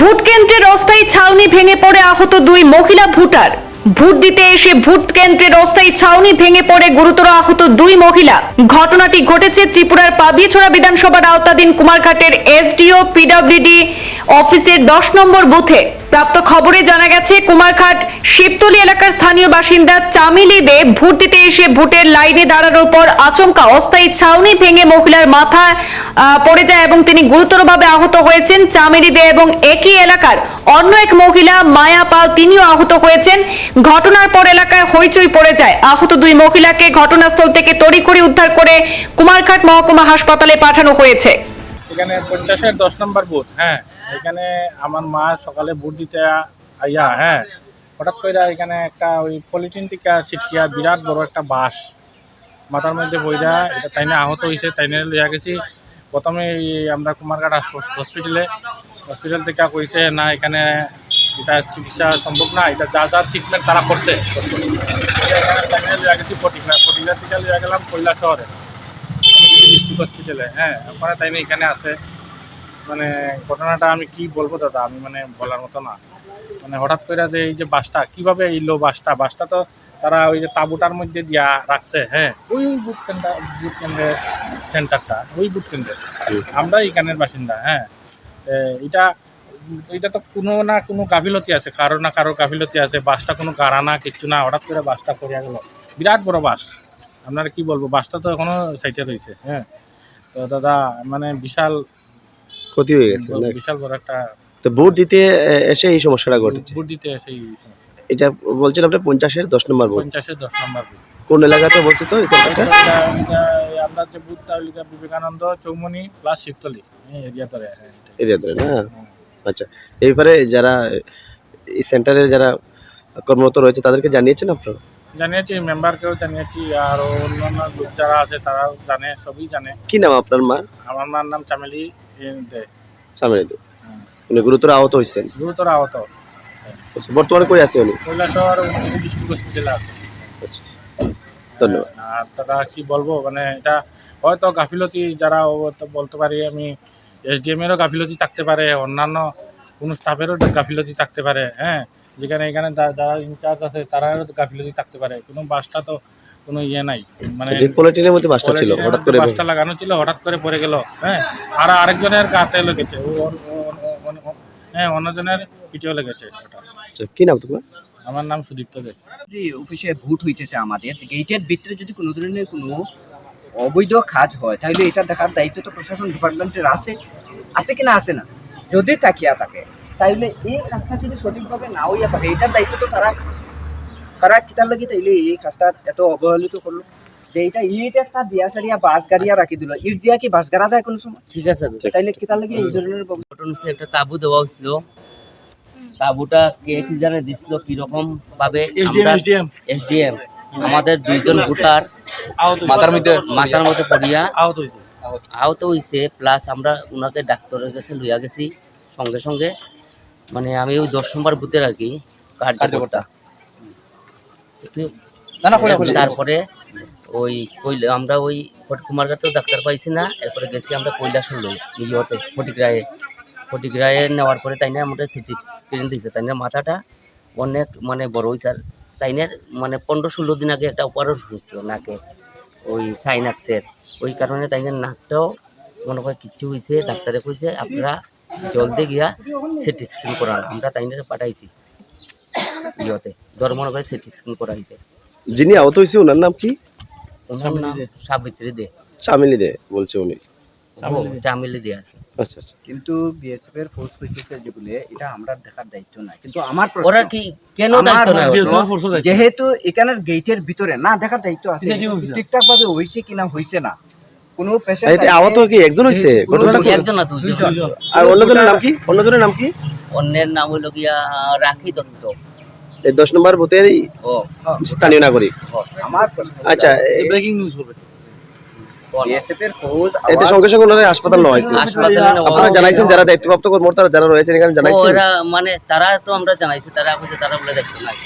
Vote কেন্দ্রের অস্থায়ী ছাউনি ভেঙে পড়ে আহত দুই মহিলা ভোটার। ভোট দিতে এসে ভোট কেন্দ্রের অস্থায়ী ছাউনি ভেঙে পড়ে গুরুতর আহত দুই মহিলা। ঘটনাটি ঘটেছে ত্রিপুরার পাবিছড়া বিধানসভার আওতাধীন কুমারঘাটের এসডিও, পিডব্লিউডি অফিসের দশ নম্বর বুথে প্রাপ্ত খবরে জানা গেছে, কুমারঘাট শিবতলি এলাকার স্থানীয় বাসিন্দা চামিলি দে ভোট দিতে এসে ভোটের লাইনে দাঁড়ানোর পর আচমকা অস্থায়ী ছাউনি ভেঙে মহিলার মাথা পড়ে যায় এবং তিনি গুরুতরভাবে আহত হয়েছেন। চামেলি দে এবং একই এলাকার অন্য এক মহিলা, মায়া পাল, তিনিও আহত হয়েছেন। ঘটনার পর এলাকায় হইচই পড়ে যায়। আহত দুই মহিলাকে ঘটনাস্থল থেকে তড়িঘড়ি উদ্ধার করে কুমারঘাট মহকুমা হাসপাতালে পাঠানো হয়েছে। এখানে পঞ্চাশের দশ নম্বর বুথ হ্যাঁ। এখানে আমার মা সকালে ভোট দিতে আইয়া হ্যাঁ হঠাৎ করে এখানে একটা ওই পলিথিন টিকা ছিটকিয়া বিরাট বড় একটা বাস মাথার মধ্যে বইরা, এটা তাইনে আহত হয়েছে তাইনে লিয়া গেছি। প্রথমে আমরা কুমারঘাট হসপিটালে, হসপিটাল থেকে কইছে, না, এখানে এটা চিকিৎসা সম্ভব না, এটা যা যা ট্রিটমেন্ট তারা করছে। তাইনে লইয়া গেছি থেকে লইয়া গেলাম কৈলা শহরে ডিস্ট্রিক্ট হসপিটালে হ্যাঁ ওখানে তাই না এখানে আছে। মানে ঘটনাটা আমি কি বলব দাদা? আমি মানে বলার মতো না। মানে হঠাৎ করে যে এই যে বাসটা কীভাবে এইলো বাসটা? বাসটা তো তারা ওই যে তাঁবুটার মধ্যে দিয়া রাখছে হ্যাঁ? ওই বুথ কেন্দ্র বুথ কেন্দ্রের সেন্টারটা ওই বুথ কেন্দ্রের আমরা এইখানের বাসিন্দা হ্যাঁ? এটা এটা তো কোনো না কোনো গাফিলতি আছে কারও না কারও গাফিলতি আছে বাসটা কোনো গাড়া না কিচ্ছু না। হঠাৎ করে বাসটা পড়িয়া গেল। বিরাট বড় বাস। আপনারা কি বলব? বাসটা তো এখনও সাইটে রয়েছে হ্যাঁ? তো দাদা মানে বিশাল ক্ষতি হয়ে গেছে বিশাল বড় একটা তো ভোট দিতে এসে এই সমস্যাটা ঘটেছে? ভোট দিতে সেই এটা বলছেন আপনি পঞ্চাশের দশ নম্বর ভোট। পঞ্চাশে দশ নম্বর বুথ কোন এলাকাতে বলছে তো এই সেন্টারটা? আমরা যে বুথটা ওইটা বিবেকানন্দ চৌমনি প্লাস শিবতলি এই এরিয়া ধরে হ্যাঁ। এরিয়াতে না? আচ্ছা এই ব্যাপারে যারা এই সেন্টারে যারা কর্মরত রয়েছে তাদেরকে জানিয়েছেন আপনারা? জানিয়েছি মেম্বারকেও জানিয়েছি আর অন্যান্য গ্রুপ যারা আছে তারাও জানে সবই জানে। কি নাম আপনার মা? আমার মার নাম চামেলি। সামনে উনি গুরুতর আহত হয়েছেন। গুরুতর আহত। আচ্ছা, বর্তমানে কই আছে উনি? কৈলাসহর ডিস্ট্রিক্ট হসপিটালে আছে। আচ্ছা, ধন্যবাদ। আর দাদা কি বলব মানে এটা হয়তো গাফিলতি যারা বলতে পারি আমি এসডিএম এরও গাফিলতি থাকতে পারে অন্যান্য কোনো স্টাফেরও গাফিলতি থাকতে পারে হ্যাঁ। যেখানে এখানে যারা ইনচার্জ আছে তারাও গাফিলতি থাকতে পারে। কোনো বাসটা তো কোনো ইয়ে নাই। মানে যে পলিটিনের মধ্যে বাসটা ছিল হঠাৎ করে বাসটা লাগানো ছিল হঠাৎ করে পড়ে গেল হ্যাঁ? আর আরেকজনের গাতে লেগেছে ও হ্যাঁ অন্যজনের পিঠেও লেগেছে আচ্ছা, কি নাম তোমার? আমার নাম সুদীপ্ত দে। যে অফিসে ভোট হইতেছে আমাদের। গেটের ভিতরে যদি কোনো ধরনের কোনো অবৈধ কাজ হয় তাহলে এটা দেখার দায়িত্ব তো প্রশাসন ডিপার্টমেন্টের আছে। আছে কিনা আছে না? যদি তাকিয়া থাকে তাইলে এই কাজটা যদি সঠিকভাবে না হইয়া থাকে এটার দায়িত্ব তো তারা তারা কিতার লাগি তাইলে এই কাজটা এত অবহেলিত করল যে এটা ইট একটা দিয়া সারিয়া বাস গাড়িয়া রাখি দিল। ইট দিয়া কি বাস গাড়া যায় কোনো সময়? ঠিক আছে তাইলে কিতার লাগি এই ধরনের ঘটনা একটা তাবু দেওয়া হয়েছিল তাবুটা কে কি জানে দিছিল কীরকম ভাবে এসডিএম এসডিএম আমাদের দুইজন ভোটার। মাথার মধ্যে মাথার মধ্যে পড়িয়া। আহত হয়েছে। আহত হয়েছে প্লাস আমরা ওনাকে ডাক্তারের কাছে লইয়া গেছি সঙ্গে সঙ্গে। মানে আমি ওই দশ নম্বর বুথের আর কি কার্যকর্তা। তারপরে ওই কইলে আমরা ওই কুমারঘাটেও ডাক্তার পাইছি না এরপরে গেছি আমরা কৈলাসর লই ইয়েতে ফটিকরায়ে। ফটিকরায়ে নেওয়ার পরে তাই না আমাদের সিটি স্ক্রিন দিয়েছে তাই না মাথাটা অনেক মানে বড় হয়েছে আর তাইনের মানে পনেরো ষোলো দিন আগে একটা অপারেশন হয়েছিল নাকে ওই সাইনাক্সের। ওই কারণে তাইনের নাকটাও মনে হয় কিচ্ছু হয়েছে ডাক্তারে কইছে আপনারা জলদি গিয়া সিটি স্ক্রিন করান আমরা তাইনের পাঠাইছি। ইয়েতে ধর্মনগরে সিটি করাইতে। যিনি আহত হয়েছে ওনার নাম কি? ওনার নাম সাবিত্রী দে। চামিলি দে বলছে উনি। চামিলি দে। আছে আচ্ছা আচ্ছা। কিন্তু বিএসএফ এর ফোর্স হইতেছে যেগুলো এটা আমরা দেখার দায়িত্ব নাই। কিন্তু আমার প্রশ্ন ওরা কি কেন দায়িত্ব প্রশ্ন, যেহেতু এখানের গেটের ভিতরে না দেখার দায়িত্ব আছে ঠিকঠাক ভাবে হইছে কিনা হইছে না। কোনো পেশেন্ট এতে আহত কি একজন কি একজন না দুজন আর অন্যজনের নাম কি? অন্যজনের নাম কি? অন্যের নাম হইল গিয়া রাখি দত্ত। দশ নম্বর বুথেরই স্থানীয় নাগরিক। আচ্ছা ব্রেকিং নিউজ হবে বিএসএফ এর ফোর্স এতে সঙ্গে সঙ্গে ওনারা হাসপাতাল নেওয়া হয়েছে। আপনারা জানাইছেন যারা দায়িত্বপ্রাপ্ত যারা রয়েছেন এখানে জানাইছেন? মানে তারা তো আমরা জানাইছি তারা তারা বলে দেখতে নাই।